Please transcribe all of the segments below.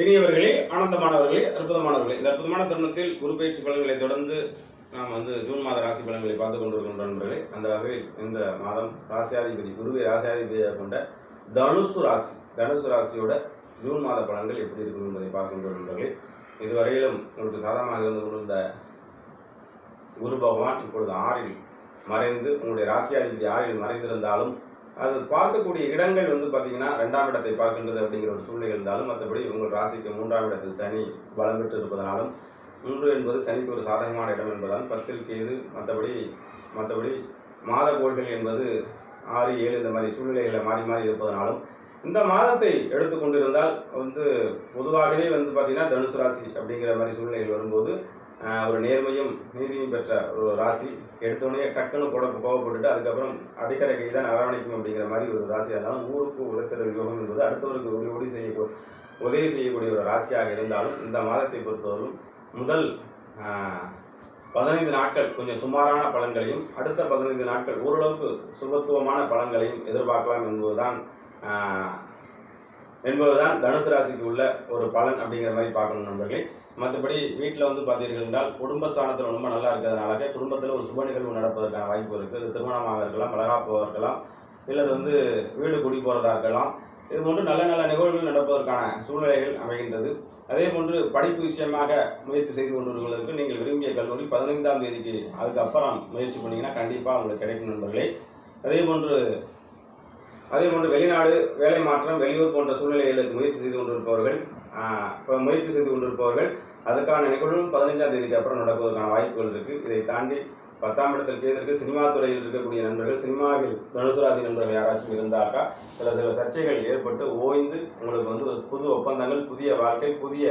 இனியவர்களே ஆனந்தமானவர்களே அற்புதமானவர்களே. இந்த அற்புதமான தருணத்தில் குரு பயிற்சி பலன்களை தொடர்ந்து நாம் வந்து ஜூன் மாத ராசி பலன்களை பார்த்து கொண்டிருக்கின்ற நண்பர்களே. அந்த வகையில் இந்த மாதம் ராசியாதிபதி குருவை ராசியாதிபதியாக கொண்ட தனுசு ராசி தனுசு ராசியோட ஜூன் மாத பலன்கள் எப்படி இருக்கும் என்பதை பார்க்கின்ற நண்பர்களே. இதுவரையிலும் உங்களுக்கு சாதகமாக இருந்து கொண்டிருந்த குரு பகவான் இப்பொழுது ஆறில் மறைந்து உங்களுடைய ராசியாதிபதி ஆறில் மறைந்திருந்தாலும் அது பார்க்கக்கூடிய இடங்கள் வந்து பார்த்தீங்கன்னா ரெண்டாம் இடத்தை பார்க்கின்றது அப்படிங்கிற ஒரு சூழ்நிலை இருந்தாலும் மற்றபடி உங்கள் ராசிக்கு மூன்றாம் இடத்தில் சனி பலம் பெற்று இருப்பதனாலும் மூன்று என்பது சனிக்கு ஒரு சாதகமான இடம் என்பதால் பத்தில் கேது மற்றபடி மற்றபடி மாத கோள்கள் என்பது ஆறு ஏழு இந்த மாதிரி சூழ்நிலைகளை மாறி மாறி இருப்பதனாலும் இந்த மாதத்தை எடுத்துக்கொண்டிருந்தால் வந்து பொதுவாகவே வந்து பார்த்தீங்கன்னா தனுசு ராசி அப்படிங்கிற மாதிரி சூழ்நிலைகள் வரும்போது ஒரு நேர்மையும் நீதியும் பெற்ற ஒரு ராசி. எடுத்தோடனே டக்குன்னு கூட கோவப்பட்டுட்டு அதுக்கப்புறம் அடிக்கடை கை தான் அரவணைக்கும் அப்படிங்கிற மாதிரி ஒரு ராசியாக இருந்தாலும் ஊருக்கு உரத்திற யோகம் என்பது அடுத்தவருக்கு உதவி உதவி செய்ய உதவி செய்யக்கூடிய ஒரு ராசியாக இருந்தாலும் இந்த மாதத்தை பொறுத்தவரையும் முதல் பதினைந்து நாட்கள் கொஞ்சம் சுமாரான பலன்களையும் அடுத்த பதினைந்து நாட்கள் ஓரளவுக்கு சுபத்துவமான பலன்களையும் எதிர்பார்க்கலாம் என்பதுதான் என்பதுதான் தனுசு ராசிக்கு உள்ள ஒரு பலன் அப்படிங்கிற மாதிரி பார்க்கணும் நண்பர்களே. மற்றபடி வீட்டில் வந்து பார்த்தீர்கள் என்றால் குடும்ப ஸ்தானத்தில் ரொம்ப நல்லா இருக்கிறதுனால குடும்பத்தில் ஒரு சுப நிகழ்வு நடப்பதற்கான வாய்ப்பு இருக்குது திருமணமாக இருக்கலாம் வளகாப்பாக இருக்கலாம் இல்லை அது வந்து வீடு குடி போகிறதா இருக்கலாம். இது போன்று நல்ல நல்ல நிகழ்வுகள் நடப்பதற்கான சூழ்நிலைகள் அமைகின்றது. அதே போன்று படிப்பு விஷயமாக முயற்சி செய்து கொண்டிருக்கிறதுக்கு நீங்கள் விரும்பிய கல்லூரி பதினைந்தாம் தேதிக்கு அதுக்கப்புறம் முயற்சி பண்ணிங்கன்னா கண்டிப்பாக உங்களுக்கு கிடைக்கும் நண்பர்களே. அதே போன்று அதேபோன்று வெளிநாடு வேலை மாற்றம் வெளியூர் போன்ற சூழ்நிலைகளுக்கு முயற்சி செய்து கொண்டிருப்பவர்கள் இப்போ முயற்சி செய்து கொண்டிருப்பவர்கள் அதுக்கான நிகழ்வும் பதினைஞ்சாம் தேதிக்கு அப்புறம் நடப்பதற்கான வாய்ப்புகள் இருக்குது இதை தாண்டி பத்தாம் இடத்தில் கேட்டிருக்கு சினிமா துறையில் இருக்கக்கூடிய நண்பர்கள் சினிமாவில் தனுசு ராசி நண்பர்கள் யாராச்சும் இருந்தாக்கா சில சில சர்ச்சைகள் ஏற்பட்டு ஓய்ந்து உங்களுக்கு வந்து புது ஒப்பந்தங்கள் புதிய வாழ்க்கை புதிய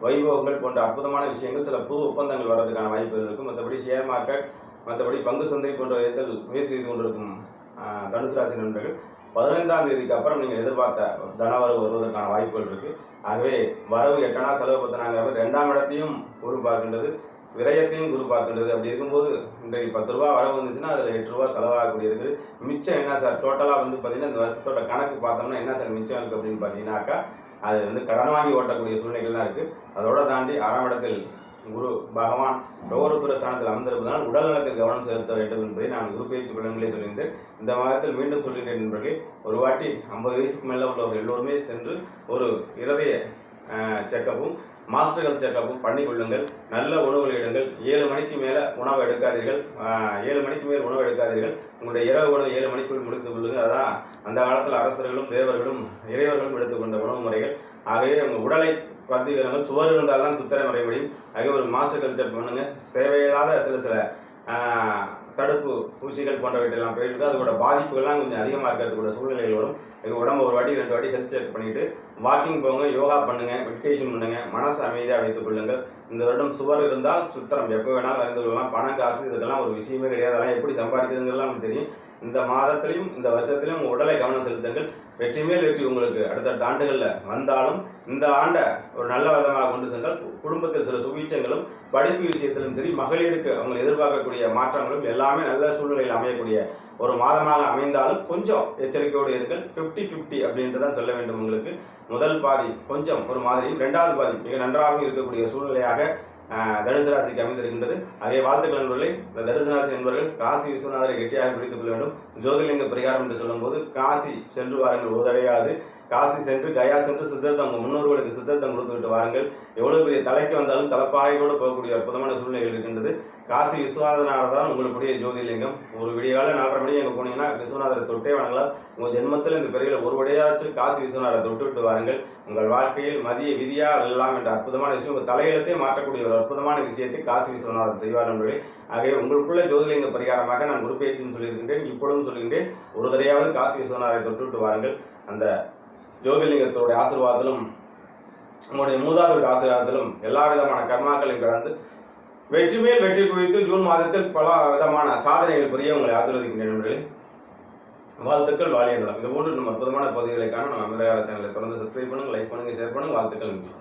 வைபவங்கள் போன்ற அற்புதமான விஷயங்கள் சில புது ஒப்பந்தங்கள் வர்றதுக்கான வாய்ப்புகள் இருக்கும் மற்றபடி ஷேர் மார்க்கெட் மற்றபடி பங்கு சந்தை போன்ற விதத்தில் முயற்சி செய்து கொண்டிருக்கும் தனுசு ராசி நண்பர்கள். பதினைந்தாம் தேதிக்கு அப்புறம் நீங்கள் எதிர்பார்த்த தனவரவு வருவதற்கான வாய்ப்புகள் இருக்கு. ஆகவே வரவு எட்டனா செலவு பத்தினாங்கிற ரெண்டாம் இடத்தையும் குரு பார்க்கின்றது விரயத்தையும் குரு பார்க்கின்றது. அப்படி இருக்கும்போது இன்றைக்கு பத்து ரூபா வரவு வந்துச்சுன்னா அதில் எட்டு ரூபா செலவாகக்கூடிய இருக்குது மிச்சம் என்ன சார்? டோட்டலாக வந்து பார்த்தீங்கன்னா இந்த வருஷத்தோட கணக்கு பார்த்தோம்னா என்ன சார் மிச்சம் இருக்குது அப்படின்னு பார்த்தீங்கன்னாக்கா அது வந்து கடன் வாங்கி ஓட்டக்கூடிய சூழ்நிலைகள் தான் இருக்குது அதோட தாண்டி ஆறாம் இடத்தில் குரு பகவான் ரோகத்துற ஸ்தானத்தில் அமர்ந்திருப்பதால் உடல் நலத்தில் கவனம் செலுத்த வேண்டும் என்பதை நான் குரு பயிற்சி பலன்களே சொல்லியிருந்தேன். இந்த மாதத்தில் மீண்டும் சொல்கின்றேன் என்பதை ஒரு வாட்டி ஐம்பது வயசுக்கு மேலே உள்ளவர்கள் எல்லோருமே சென்று ஒரு இருதய செக்கப்பும் மாஸ்டர் ஹெல்த் செக்கப்பும் பண்ணிக்கொள்ளுங்கள் நல்ல உணவுகள் எடுங்கள். ஏழு மணிக்கு மேலே உணவு எடுக்காதீர்கள். ஏழு மணிக்கு மேல் உணவு எடுக்காதீர்கள். உங்களுடைய இரவு உணவு ஏழு மணிக்குள் முடித்துக் கொள்ளுங்கள். அதான் அந்த காலத்தில் அரசர்களும் தேவர்களும் இறைவர்களும் எடுத்துக்கொண்ட உணவு முறைகள். ஆகவே உங்கள் உடலை பத்திக்கிறவங்க சுவர் இருந்தால் தான் சுத்தரை வரைய முடியும். அதே ஒரு மாஸ்டர் கல்ச்சர் பண்ணுங்க. தேவையில்லாத சில சில தடுப்பு ஊசிகள் போன்றவற்றெல்லாம் போயிட்டு அதோட பாதிப்புகள்லாம் கொஞ்சம் அதிகமாக இருக்கிறதுக்கூட சூழ்நிலைகள் வரும். எங்கள் உடம்பு ஒரு வாட்டி ரெண்டு வாட்டி ஹெல்த் செக் பண்ணிட்டு வாக்கிங் போங்க யோகா பண்ணுங்கள் மெடிடேஷன் பண்ணுங்கள் மனசு அமைதியாக வைத்துக் கொள்ளுங்கள். இந்த வருடம் சுவர் இருந்தால் சுத்தரம். எப்போ வேணாலும் வரைந்து கொள்ளலாம். பணம் காசு இதுக்கெல்லாம் ஒரு விஷயமே கிடையாது. அதெல்லாம் எப்படி சம்பாதிக்கிறதுங்கெல்லாம் நமக்கு தெரியும். இந்த மாதத்திலையும் இந்த வருஷத்திலையும் உடலை கவனம் செலுத்துங்கள். வெற்றி மேல் வெற்றி உங்களுக்கு அடுத்தடுத்த ஆண்டுகளில் வந்தாலும் இந்த ஆண்டை ஒரு நல்ல விதமாக கொண்டு சென்றால் குடும்பத்தில் சில சுபீட்சங்களும் படிப்பு விஷயத்திலும் சரி மகளிருக்கு அவங்க எதிர்பார்க்கக்கூடிய மாற்றங்களும் எல்லாமே நல்ல சூழ்நிலையில் அமையக்கூடிய ஒரு மாதமாக அமைந்தாலும் கொஞ்சம் எச்சரிக்கையோடு இருங்கள். 50 50 அப்படின்ட்டு தான் சொல்ல வேண்டும் உங்களுக்கு. முதல் பாதி கொஞ்சம் ஒரு மாதிரியும் ரெண்டாவது பாதி மிக நன்றாகவும் இருக்கக்கூடிய சூழ்நிலையாக தனுசு ராசிக்கு அமைந்திருக்கின்றது. அதே வாழ்த்துக்கள் நண்பர்களே. இந்த தனுசு ராசி என்பவர்கள் காசி விஸ்வநாதரை கெட்டியாக பிடித்துக் கொள்ள வேண்டும். ஜோதிலிங்க பரிகாரம் என்று சொல்லும்போது காசி சென்று வாருங்கள். உதடையாது காசி சென்று கயா சென்று சித்தர்த்தம் உங்கள் முன்னோர்களுக்கு சித்தர்த்தம் கொடுத்துவிட்டு வாருங்கள். எவ்வளோ பெரிய தலைக்கு வந்தாலும் தலைப்பாகையோடு போகக்கூடிய அற்புதமான சூழ்நிலைகள் இருக்கின்றது. காசி விஸ்வநாதனால தான் உங்களுக்குடைய ஜோதிலிங்கம் ஒரு விடியால நாலரை மணி அங்கே போனீங்கன்னா விஸ்வநாதரை தொட்டே வணங்கலாம். உங்கள் ஜென்மத்தில் இந்த பிறகு ஒரு விடையாச்சும் காசி விஸ்வநாதரை தொட்டு விட்டு வாருங்கள். உங்கள் வாழ்க்கையில் மதிய விதியா வெல்லலாம் என்ற அற்புதமான விஷயம் உங்கள் தலையெழுத்தே மாற்றக்கூடிய ஒரு அற்புதமான விஷயத்தை காசி விஸ்வநாதர் செய்வார் நண்பர்களே. ஆகவே உங்களுக்குள்ள ஜோதிலிங்க பரிகாரமாக நான் குறிப்பேற்றுன்னு சொல்லியிருக்கின்றேன். இப்பொழுதும் சொல்கின்றேன். ஒரு தடையாவது காசி விஸ்வநாதரை தொட்டு விட்டு வாருங்கள். அந்த ஜோதிலிங்கத்தோடைய ஆசீர்வாதத்திலும் உங்களுடைய மூதாதையோட ஆசீர்வாதத்திலும் எல்லா விதமான கர்மாக்களையும் கடந்து வெற்றி மேல் வெற்றி குவித்து ஜூன் மாதத்தில் பல விதமான சாதனைகள் புரிய உங்களை ஆசீர்வதிக்கின்ற நண்பர்களே. வாழ்த்துக்கள் வாழிய நலம். இது போன்று நம்ம அற்புதமான பகுதிகளை காண நம்ம அமிர்தகார சேனலை தொடர்ந்து சப்ஸ்கிரைப் பண்ணுங்கள் லைக் பண்ணுங்கள் ஷேர் பண்ணுங்கள் வாழ்த்துக்கள் நன்றி